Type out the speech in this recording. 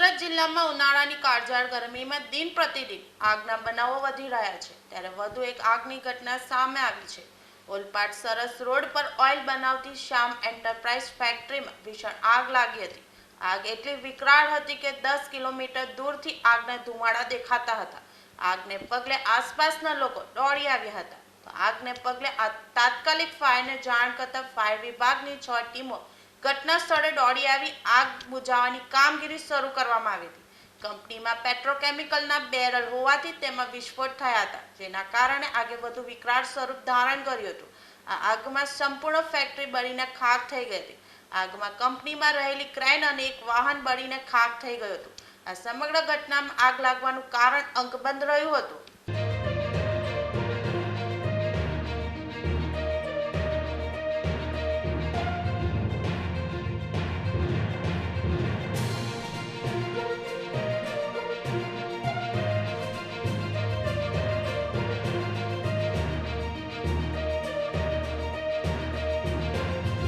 સુરત જિલ્લામાં ઉનાળાની કાળઝાળ ગરમીમાં દિન પ્રતિદિન આગના બનાવો વધી રહ્યા છે. ત્યારે વધુ એક આગની ઘટના સામે આવી છે. ઓલપાડ સરસ રોડ પર ઓઇલ બનાવતી શ્યામ એન્ટરપ્રાઇઝ ફેક્ટરીમાં ભીષણ આગ લાગી હતી. આગ એટલી વિકરાળ હતી કે દસ કિલોમીટર દૂરથી આગના ધુમાડા દેખાતા હતા. આગને પગલે આસપાસના લોકો દોડી આવ્યા હતા. તો આગને પગલે તાત્કાલિક ફાયરને જાણ કરતા ફાયર વિભાગની છ ટીમો ઘટના સ્થળે દોડી આવી આગ બુઝાવવાની કામગીરી શરૂ કરવામાં આવી હતી. કંપનીમાં પેટ્રોકેમિકલના બેરલ હોવાથી તેમાં વિસ્ફોટ થયા હતા, જેના કારણે આગે વધુ વિકરાળ સ્વરૂપ ધારણ કર્યું હતું. આ આગમાં સંપૂર્ણ ફેક્ટરી બળીને ખાક થઈ ગઈ હતી. આગમાં કંપનીમાં રહેલી ક્રેન અને એક વાહન બળીને ખાક થઈ ગયું હતું. આ સમગ્ર ઘટનામાં આગ લાગવાનું કારણ અંકબંધ રહ્યું હતું.